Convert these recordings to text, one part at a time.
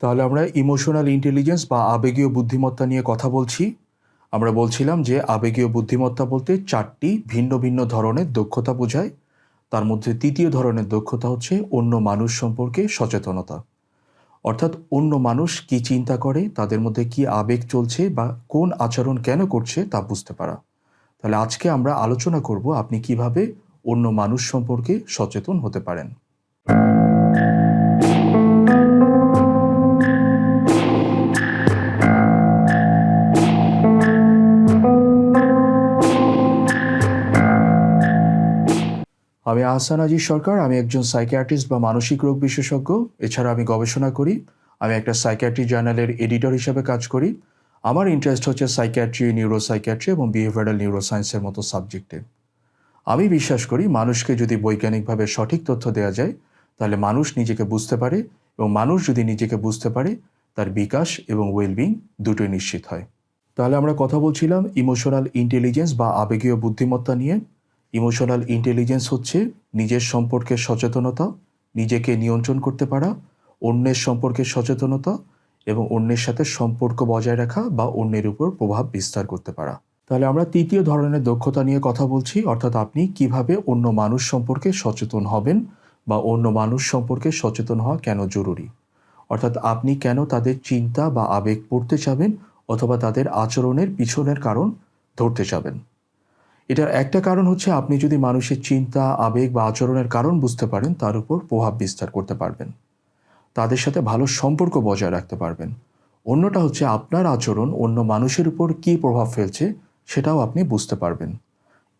তাহলে আমরা emotional intelligence বা আবেগীয় বুদ্ধিমত্তা নিয়ে কথা বলছি। আমরা বলছিলাম যে আবেগীয় বুদ্ধিমত্তা বলতে চারটি ভিন্ন ভিন্ন ধরনের দক্ষতা বোঝায়। তার মধ্যে তৃতীয় ধরনের দক্ষতা হচ্ছে অন্য মানুষ সম্পর্কে সচেতনতা। অর্থাৎ অন্য মানুষ কি চিন্তা করে, তাদের মধ্যে কি আবেগ চলছে বা কোন আচরণ কেন করছে তা বুঝতে পারা। তাহলে আজকে আমরা আলোচনা করব আপনি কীভাবে অন্য মানুষ সম্পর্কে সচেতন হতে পারেন। আমি আহসান আজিজ সরকার, আমি একজন সাইকিয়াট্রিস্ট বা মানসিক রোগ বিশেষজ্ঞ। এছাড়া আমি গবেষণা করি, আমি একটা সাইকিয়াট্রি জার্নালের এডিটর হিসেবে কাজ করি। আমার ইন্টারেস্ট হচ্ছে সাইকিয়াট্রি নিউরো সাইকিয়াট্রি এবং বিহেভিয়ারাল নিউরোসায়েন্সের মতো সাবজেক্টে আমি বিশ্বাস করি, মানুষকে যদি বৈজ্ঞানিকভাবে সঠিক তথ্য দেওয়া যায়, তাহলে মানুষ নিজেকে বুঝতে পারে এবং মানুষ যদি নিজেকে বুঝতে পারে, তার বিকাশ এবং ওয়েলবিং দুটোই নিশ্চিত হয়। তাহলে আমরা কথা বলছিলাম ইমোশনাল ইন্টেলিজেন্স বা আবেগীয় বুদ্ধিমত্তা নিয়ে। ইমোশনাল ইন্টেলিজেন্স হচ্ছে নিজের সম্পর্কে সচেতনতা, নিজেকে নিয়ন্ত্রণ করতে পারা, অন্যের সম্পর্কে সচেতনতা এবং অন্যের সাথে সম্পর্ক বজায় রাখা বা অন্যের উপর প্রভাব বিস্তার করতে পারা। তাহলে আমরা তৃতীয় ধরনের দক্ষতা নিয়ে কথা বলছি, অর্থাৎ আপনি কীভাবে অন্য মানুষ সম্পর্কে সচেতন হবেন বা অন্য মানুষ সম্পর্কে সচেতন হওয়া কেন জরুরি? অর্থাৎ আপনি কেন তাদের চিন্তা বা আবেগ পড়তে চাবেন অথবা তাদের আচরণের পিছনের কারণ ধরতে চাবেন? এটার একটা কারণ হচ্ছে আপনি যদি মানুষের চিন্তা, আবেগ বা আচরণের কারণ বুঝতে পারেন, তার উপর প্রভাব বিস্তার করতে পারবেন। তাদের সাথে ভালো সম্পর্ক বজায় রাখতে পারবেন। অন্যটা হচ্ছে আপনার আচরণ অন্য মানুষের উপর কী প্রভাব ফেলছে, সেটাও আপনি বুঝতে পারবেন।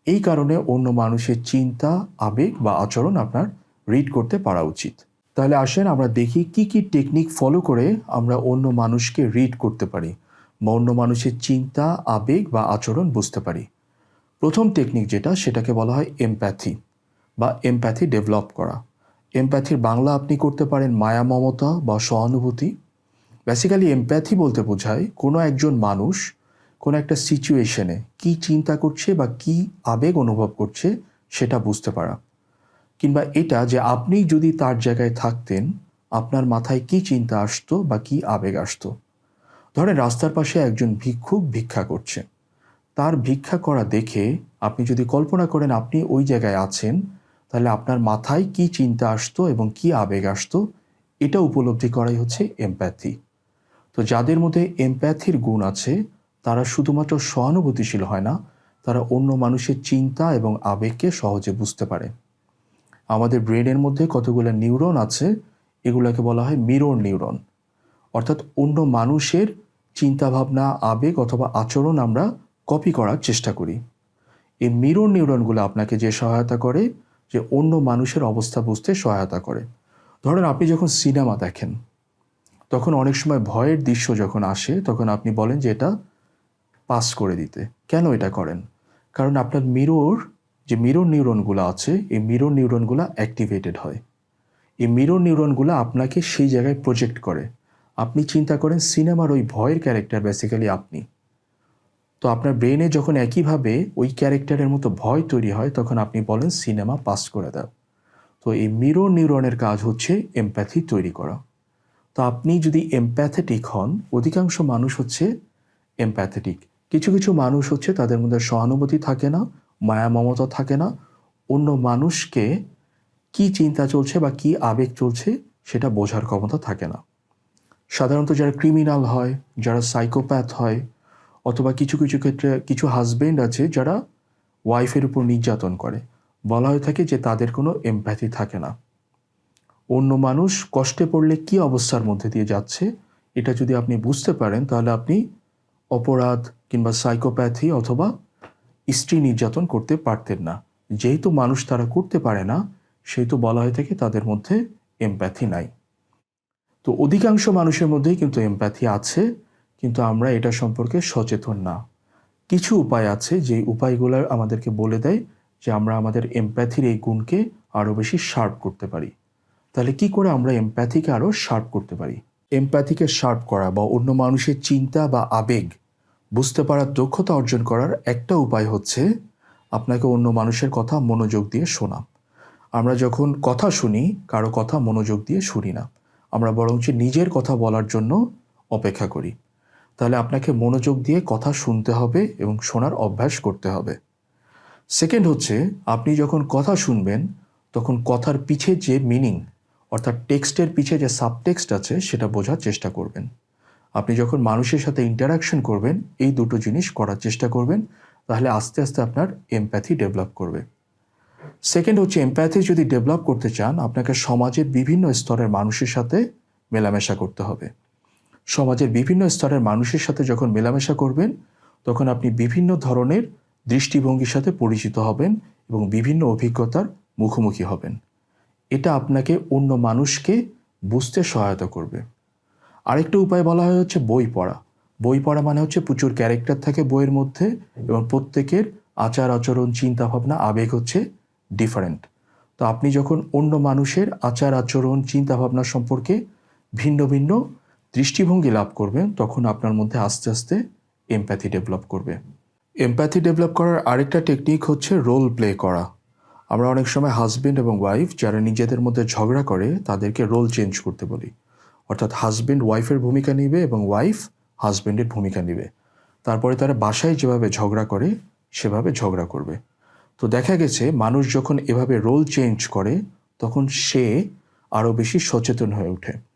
এই কারণে অন্য মানুষের চিন্তা, আবেগ বা আচরণ আপনার রিড করতে পারা উচিত। তাহলে আসেন আমরা দেখি কি কি টেকনিক ফলো করে আমরা অন্য মানুষকে রিড করতে পারি বা অন্য মানুষের চিন্তা, আবেগ বা আচরণ বুঝতে পারি। প্রথম টেকনিক যেটা, সেটাকে বলা হয় এমপ্যাথি বা এমপ্যাথি ডেভেলপ করা। এমপ্যাথির বাংলা আপনি করতে পারেন মায়া, মমতা বা সহানুভূতি। বেসিক্যালি এমপ্যাথি বলতে বোঝায় কোনো একজন মানুষ কোনো একটা সিচুয়েশনে কি চিন্তা করছে বা কি আবেগ অনুভব করছে সেটা বুঝতে পারা। কিংবা এটা যে আপনি যদি তার জায়গায় থাকতেন, আপনার মাথায় কি চিন্তা আসতো বা কি আবেগ আসতো। ধরেন রাস্তার পাশে একজন ভিক্ষুক ভিক্ষা করছে। তার ভিক্ষা করা দেখে আপনি যদি কল্পনা করেন আপনি ওই জায়গায় আছেন, তাহলে আপনার মাথায় কি চিন্তা আসতো এবং কি আবেগ আসতো, এটা উপলব্ধি করাই হচ্ছে এমপ্যাথি তো যাদের মধ্যে এমপ্যাথির গুণ আছে, তারা শুধুমাত্র সহানুভূতিশীল হয় না, তারা অন্য মানুষের চিন্তা এবং আবেগকে সহজে বুঝতে পারে। আমাদের ব্রেনের মধ্যে কতগুলো নিউরন আছে, এগুলোকে বলা হয় মিরর নিউরন। অর্থাৎ অন্য মানুষের চিন্তাভাবনা, আবেগ অথবা আচরণ আমরা কপি করার চেষ্টা করি। এই মিরর নিউরনগুলো আপনাকে যে সহায়তা করে, যে অন্য মানুষের অবস্থা বুঝতে সহায়তা করে। ধরেন আপনি যখন সিনেমা দেখেন, তখন অনেক সময় ভয়ের দৃশ্য যখন আসে, তখন আপনি বলেন যে এটা পাস করে দিতে। কেন এটা করেন? কারণ আপনার মিরর যে মিরর নিউরনগুলো আছে, এই মিরর নিউরনগুলো অ্যাক্টিভেটেড হয়। এই মিরর নিউরনগুলো আপনাকে সেই জায়গায় প্রজেক্ট করে। আপনি চিন্তা করেন সিনেমার ওই ভয়ের ক্যারেক্টার বেসিক্যালি আপনি। তো আপনার ব্রেনে যখন একইভাবে ওই ক্যারেক্টারের মতো ভয় তৈরি হয়, তখন আপনি বলেন সিনেমা পাস করে দাও। তো এই মিরর নিউরনের কাজ হচ্ছে এমপ্যাথি তৈরি করা। তো আপনি যদি এমপ্যাথেটিক হন, অধিকাংশ মানুষ হচ্ছে এমপ্যাথেটিক কিছু কিছু মানুষ হচ্ছে তাদের মধ্যে সহানুভূতি থাকে না, মায়া মমতা থাকে না। অন্য মানুষকে কি চিন্তা চলছে বা কি আবেগ চলছে সেটা বোঝার ক্ষমতা থাকে না। সাধারণত যারা ক্রিমিনাল হয়, যারা সাইকোপ্যাথ হয় অথবা কিছু কিছু ক্ষেত্রে কিছু হাজবেন্ড আছে যারা ওয়াইফের উপর নির্যাতন করে। বলা হয়ে থাকে যে তাদের কোনো এমপ্যাথি থাকে না। অন্য মানুষ কষ্টে পড়লে কি অবস্থার মধ্যে দিয়ে যাচ্ছে, এটা যদি আপনি বুঝতে পারেন, তাহলে আপনি অপরাধ কিংবা সাইকোপ্যাথি অথবা স্ত্রী নির্যাতন করতে পারতেন না। যেহেতু মানুষ তারা করতে পারে না, সেহেতু বলা হয়ে থাকে তাদের মধ্যে এমপ্যাথি নাই। তো অধিকাংশ মানুষের মধ্যেই কিন্তু এমপ্যাথি আছে। কিন্তু আমরা এটা সম্পর্কে সচেতন না। কিছু উপায় আছে যে উপায়গুলো আমাদেরকে বলে দেয় যে আমরা আমাদের এমপ্যাথির এই গুণকে আরও বেশি শার্প করতে পারি। তাহলে কি করে আমরা এমপ্যাথিকে আরও শার্প করতে পারি? এমপ্যাথিকে শার্প করা বা অন্য মানুষের চিন্তা বা আবেগ, বুঝতে পারার দক্ষতা অর্জন করার একটা উপায় হচ্ছে আপনাকে অন্য মানুষের কথা মনোযোগ দিয়ে শোনা। আমরা যখন কথা শুনি, কারও কথা মনোযোগ দিয়ে শুনি না। আমরা বরঞ্চ নিজের কথা বলার জন্য অপেক্ষা করি। তাহলে আপনাকে মনোযোগ দিয়ে কথা শুনতে হবে এবং শোনার অভ্যাস করতে হবে। সেকেন্ড হচ্ছে, আপনি যখন কথা শুনবেন, তখন কথার পিছে যে মিনিং অর্থাৎ টেক্সটের পিছে যে সাবটেক্সট আছে, সেটা বোঝার চেষ্টা করবেন। আপনি যখন মানুষের সাথে ইন্টারাকশন করবেন, এই দুটো জিনিস করার চেষ্টা করবেন, তাহলে আস্তে আস্তে আপনার এমপ্যাথি ডেভেলপ করবে। সেকেন্ড হচ্ছে এমপ্যাথি যদি ডেভেলপ করতে চান, আপনাকে সমাজের বিভিন্ন স্তরের মানুষের সাথে মেলামেশা করতে হবে। সমাজের বিভিন্ন স্তরের মানুষের সাথে যখন মেলামেশা করবেন, তখন আপনি বিভিন্ন ধরনের দৃষ্টিভঙ্গির সাথে পরিচিত হবেন এবং বিভিন্ন অভিজ্ঞতার মুখোমুখি হবেন। এটা আপনাকে অন্য মানুষকে বুঝতে সহায়তা করবে। আরেকটা উপায় বলা হয় হচ্ছে বই পড়া। বই পড়া মানে হচ্ছে প্রচুর ক্যারেক্টার থাকে বইয়ের মধ্যে এবং প্রত্যেকের আচার, আচরণ, চিন্তাভাবনা, আবেগ হচ্ছে ডিফারেন্ট তো আপনি যখন অন্য মানুষের আচার, আচরণ, চিন্তাভাবনা সম্পর্কে ভিন্ন ভিন্ন দৃষ্টিভঙ্গি লাভ করবেন তখন আপনার মধ্যে আস্তে আস্তে এমপ্যাথি ডেভেলপ করবে। এমপ্যাথি ডেভেলপ করার আরেকটা টেকনিক হচ্ছে রোল প্লে করা। আমরা অনেক সময় হাজবেন্ড এবং ওয়াইফ যারা নিজেদের মধ্যে ঝগড়া করে, তাদেরকে রোল চেঞ্জ করতে বলি। অর্থাৎ হাজবেন্ড ওয়াইফের ভূমিকা নিবে এবং ওয়াইফ হাজব্যান্ডের ভূমিকা নিবে। তারপরে তারা বাসায় যেভাবে ঝগড়া করে, সেভাবে ঝগড়া করবে। তো দেখা গেছে, মানুষ যখন এভাবে রোল চেঞ্জ করে, তখন সে আরও বেশি সচেতন হয়ে ওঠে।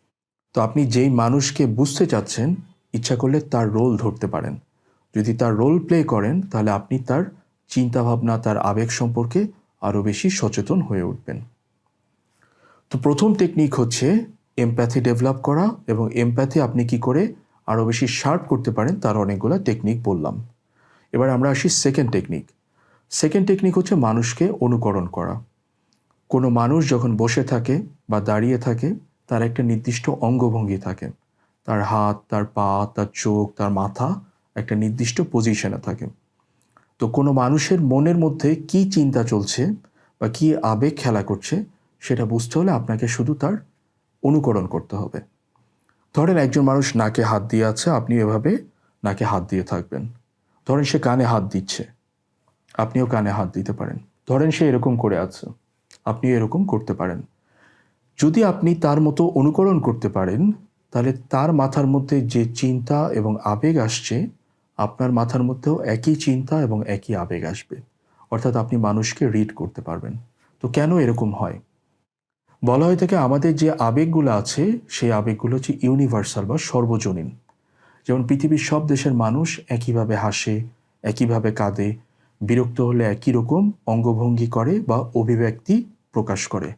তো আপনি যেই মানুষকে বুঝতে চাচ্ছেন, ইচ্ছা করলে তার রোল ধরতে পারেন। যদি তার রোল প্লে করেন, তাহলে আপনি তার চিন্তাভাবনা, তার আবেগ সম্পর্কে আরও বেশি সচেতন হয়ে উঠবেন। তো প্রথম টেকনিক হচ্ছে এমপ্যাথি ডেভেলপ করা এবং এমপ্যাথি আপনি কি করে আরও বেশি শার্প করতে পারেন, তার অনেকগুলো টেকনিক বললাম। এবার আমরা আসি সেকেন্ড টেকনিক সেকেন্ড টেকনিক হচ্ছে মানুষকে অনুকরণ করা। কোনো মানুষ যখন বসে থাকে বা দাঁড়িয়ে থাকে তার একটা নির্দিষ্ট অঙ্গভঙ্গি থাকে। তার হাত, তার পা, তার চোখ, তার মাথা একটা নির্দিষ্ট পজিশনে থাকে। তো কোনো মানুষের মনের মধ্যে কি চিন্তা চলছে বা কি আবেগ খেলা করছে সেটা বুঝতে হলে আপনাকে শুধু তার অনুকরণ করতে হবে। ধরেন একজন মানুষ নাকে হাত দিয়ে আছে, আপনি এভাবে নাকে হাত দিয়ে থাকবেন। ধরেন সে কানে হাত দিচ্ছে, আপনিও কানে হাত দিতে পারেন। ধরেন সে এরকম করে আছে আপনি এরকম করতে পারেন। যদি আপনি তার মতো অনুকরণ করতে পারেন, তাহলে তার মাথার মধ্যে যে চিন্তা এবং আবেগ আসছে, আপনার মাথার মধ্যেও একই চিন্তা এবং একই আবেগ আসবে। অর্থাৎ আপনি মানুষকে রিড করতে পারবেন। তো কেন এরকম হয়? বলা হয়ে থাকে আমাদের যে আবেগগুলো আছে, সেই আবেগগুলো হচ্ছে ইউনিভার্সাল বা সর্বজনীন। যেমন পৃথিবীর সব দেশের মানুষ একইভাবে হাসে, একইভাবে কাঁদে, বিরক্ত হলে একই রকম অঙ্গভঙ্গি করে বা অভিব্যক্তি প্রকাশ করে।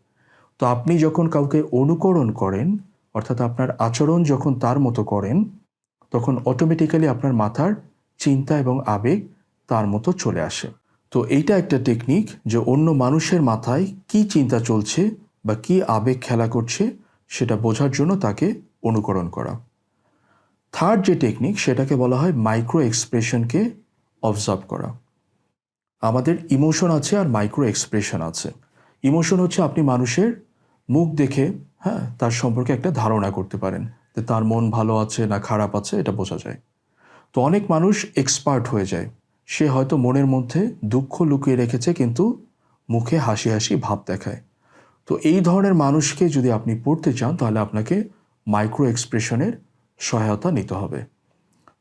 তো আপনি যখন কাউকে অনুকরণ করেন, অর্থাৎ আপনার আচরণ যখন তার মতো করেন, তখন অটোমেটিক্যালি আপনার মাথার চিন্তা এবং আবেগ তার মতো চলে আসে। তো এইটা একটা টেকনিক যে অন্য মানুষের মাথায় কি চিন্তা চলছে বা কি আবেগ খেলা করছে, সেটা বোঝার জন্য তাকে অনুকরণ করা। থার্ড যে টেকনিক সেটাকে বলা হয় মাইক্রো এক্সপ্রেশনকে অবজার্ভ করা। আমাদের ইমোশন আছে আর মাইক্রো এক্সপ্রেশন আছে। ইমোশন হচ্ছে আপনি মানুষের মুখ দেখে হ্যাঁ তার সম্পর্কে একটা ধারণা করতে পারেন যে তার মন ভালো আছে না খারাপ আছে, এটা বোঝা যায়। তো অনেক মানুষ এক্সপার্ট হয়ে যায়। সে হয়তো মনের মধ্যে দুঃখ লুকিয়ে রেখেছে, কিন্তু মুখে হাসি হাসি ভাব দেখায়। তো এই ধরনের মানুষকে যদি আপনি পড়তে চান, তাহলে আপনাকে মাইক্রো এক্সপ্রেশনের সহায়তা নিতে হবে।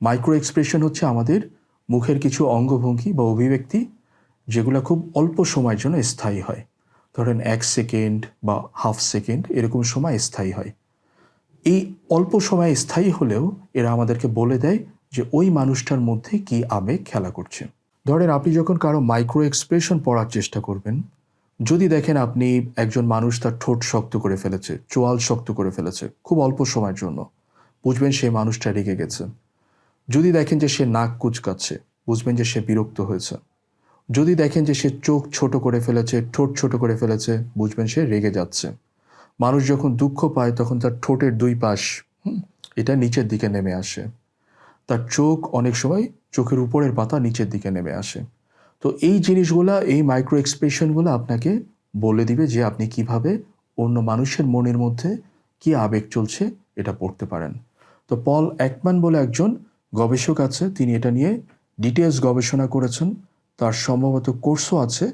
মাইক্রো এক্সপ্রেশন হচ্ছে আমাদের মুখের কিছু অঙ্গভঙ্গি বা অভিব্যক্তি যেগুলো খুব অল্প সময়ের জন্য স্থায়ী হয়। ধরেন এক সেকেন্ড বা হাফ সেকেন্ড এরকম সময় স্থায়ী হয়। এই অল্প সময় স্থায়ী হলেও এরা আমাদেরকে বলে দেয় যে ওই মানুষটার মধ্যে কি আবেগ খেলা করছে। ধরেন আপনি যখন কারও মাইক্রো এক্সপ্রেশন পড়ার চেষ্টা করবেন, যদি দেখেন আপনি একজন মানুষ তার ঠোঁট শক্ত করে ফেলেছে, চোয়াল শক্ত করে ফেলেছে, খুব অল্প সময়ের জন্য, বুঝবেন সেই মানুষটা রেগে গেছে। যদি দেখেন যে সে নাক কুচকাচ্ছে, বুঝবেন যে সে বিরক্ত হয়েছে। যদি দেখেন যে সে চোখ ছোট করে ফেলেছে, ঠোঁট ছোট করে ফেলেছে, বুঝবেন সে রেগে যাচ্ছে। মানুষ যখন দুঃখ পায়, তখন তার ঠোঁটের দুই পাশ এটা নিচের দিকে নেমে আসে। তার চোখ অনেক সময় চোখের উপরের পাতা নিচের দিকে নেমে আসে। তো এই জিনিসগুলা, এই মাইক্রো এক্সপ্রেশনগুলো আপনাকে বলে দিবে যে আপনি কীভাবে অন্য মানুষের মনের মধ্যে কি আবেগ চলছে এটা পড়তে পারেন। তো পল একম্যান বলে একজন গবেষক আছে, তিনি এটা নিয়ে ডিটেলস গবেষণা করেছেন। তার সম্ভবত কোর্সও আছে।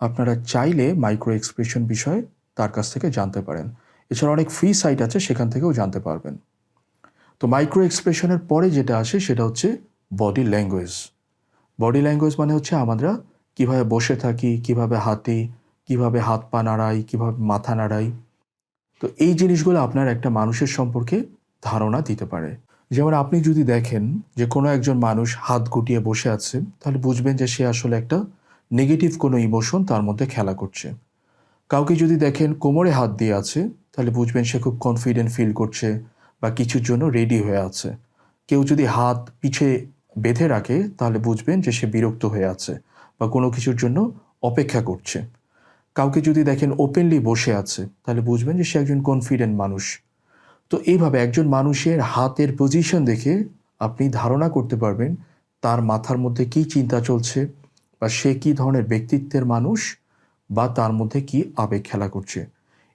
আপনারা চাইলে মাইক্রো এক্সপ্রেশন বিষয়ে তার কাছ থেকে জানতে পারেন। এছাড়া অনেক ফ্রি সাইট আছে, সেখান থেকেও জানতে পারবেন। তো মাইক্রো এক্সপ্রেশনের পরে যেটা আসে, সেটা হচ্ছে বডি ল্যাঙ্গুয়েজ বডি ল্যাঙ্গুয়েজ মানে হচ্ছে আমরা কীভাবে বসে থাকি, কীভাবে হাঁটি, কীভাবে হাত পা নাড়াই, কীভাবে মাথা নাড়াই। তো এই জিনিসগুলো আপনার একটা মানুষের সম্পর্কে ধারণা দিতে পারে। যেমন আপনি যদি দেখেন যে কোনো একজন মানুষ হাত গুটিয়ে বসে আছে, তাহলে বুঝবেন যে সে আসলে একটা নেগেটিভ কোনো ইমোশন তার মধ্যে খেলা করছে। কাউকে যদি দেখেন কোমরে হাত দিয়ে আছে, তাহলে বুঝবেন সে খুব কনফিডেন্ট ফিল করছে বা কিছুর জন্য রেডি হয়ে আছে। কেউ যদি হাত পিছে বেঁধে রাখে, তাহলে বুঝবেন যে সে বিরক্ত হয়ে আছে বা কোনো কিছুর জন্য অপেক্ষা করছে। কাউকে যদি দেখেন ওপেনলি বসে আছে, তাহলে বুঝবেন যে সে একজন কনফিডেন্ট মানুষ। তো এইভাবে একজন মানুষের হাতের পজিশন দেখে আপনি ধারণা করতে পারবেন তার মাথার মধ্যে কী চিন্তা চলছে বা সে কী ধরনের ব্যক্তিত্বের মানুষ বা তার মধ্যে কি আবেগ খেলা করছে।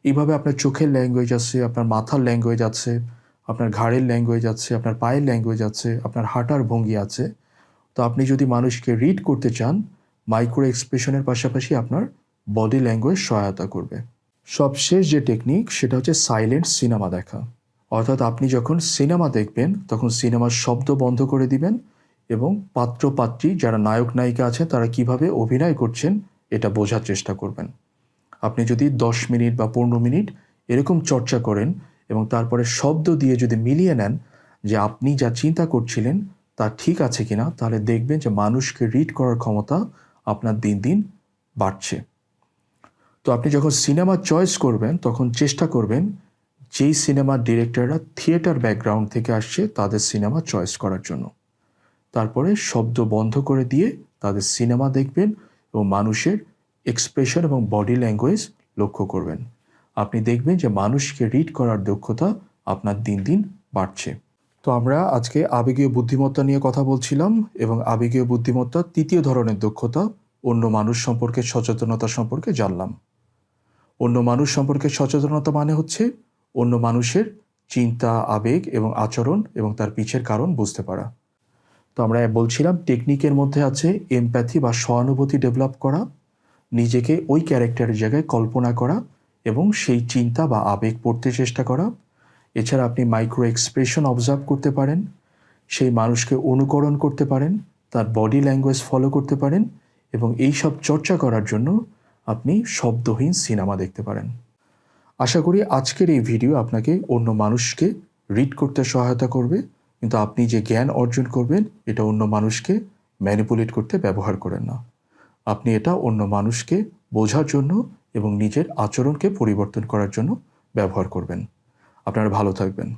এইভাবে আপনার চোখের ল্যাঙ্গুয়েজ আছে, আপনার মাথার ল্যাঙ্গুয়েজ আছে, আপনার ঘাড়ের ল্যাঙ্গুয়েজ আছে, আপনার পায়ের ল্যাঙ্গুয়েজ আছে, আপনার হাঁটার ভঙ্গি আছে। তো আপনি যদি মানুষকে রিড করতে চান মাইক্রো এক্সপ্রেশনের পাশাপাশি আপনার বডি ল্যাঙ্গুয়েজ সহায়তা করবে। সবশেষ যে টেকনিক সেটা হচ্ছে সাইলেন্ট সিনেমা দেখা। অর্থাৎ আপনি যখন সিনেমা দেখবেন, তখন সিনেমার শব্দ বন্ধ করে দিবেন এবং পাত্র পাত্রী যারা নায়ক নায়িকা আছে তারা কীভাবে অভিনয় করছেন, এটা বোঝার চেষ্টা করবেন। আপনি যদি দশ মিনিট বা পনেরো মিনিট এরকম চর্চা করেন এবং তারপরে শব্দ দিয়ে যদি মিলিয়ে নেন যে আপনি যা চিন্তা করছিলেন তা ঠিক আছে কিনা, তাহলে দেখবেন যে মানুষকে রিড করার ক্ষমতা আপনার দিন দিন বাড়ছে। তো আপনি যখন সিনেমা চয়েস করবেন, তখন চেষ্টা করবেন যেই সিনেমার ডিরেক্টররা থিয়েটার ব্যাকগ্রাউন্ড থেকে আসছে তাদের সিনেমা চয়েস করার জন্য। তারপরে শব্দ বন্ধ করে দিয়ে তাদের সিনেমা দেখবেন এবং মানুষের এক্সপ্রেশন এবং বডি ল্যাঙ্গুয়েজ লক্ষ্য করবেন। আপনি দেখবেন যে মানুষকে রিড করার দক্ষতা আপনার দিন দিন বাড়ছে। তো আমরা আজকে আবেগীয় বুদ্ধিমত্তা নিয়ে কথা বলছিলাম এবং আবেগীয় বুদ্ধিমত্তা তৃতীয় ধরনের দক্ষতা অন্য মানুষ সম্পর্কে সচেতনতা সম্পর্কে জানলাম। অন্য মানুষ সম্পর্কে সচেতনতা মানে হচ্ছে অন্য মানুষের চিন্তা, আবেগ এবং আচরণ এবং তার পিছের কারণ বুঝতে পারা। তো আমরা বলছিলাম টেকনিকের মধ্যে আছে এমপ্যাথি বা সহানুভূতি ডেভেলপ করা, নিজেকে ওই ক্যারেক্টারের জায়গায় কল্পনা করা এবং সেই চিন্তা বা আবেগ পড়তে চেষ্টা করা। এছাড়া আপনি মাইক্রো এক্সপ্রেশন অবজার্ভ করতে পারেন, সেই মানুষকে অনুকরণ করতে পারেন, তার বডি ল্যাঙ্গুয়েজ ফলো করতে পারেন এবং এই সব চর্চা করার জন্য আপনি শব্দহীন সিনেমা দেখতে পারেন। আশা করি আজকের এই ভিডিও আপনাকে অন্য মানুষকে রিড করতে সহায়তা করবে, কিন্তু আপনি যে জ্ঞান অর্জন করবেন, এটা অন্য মানুষকে ম্যানিপুলেট করতে ব্যবহার করেন না। আপনি এটা অন্য মানুষকে বোঝার জন্য এবং নিজের আচরণকে পরিবর্তন করার জন্য ব্যবহার করবেন। আপনারা ভালো থাকবেন।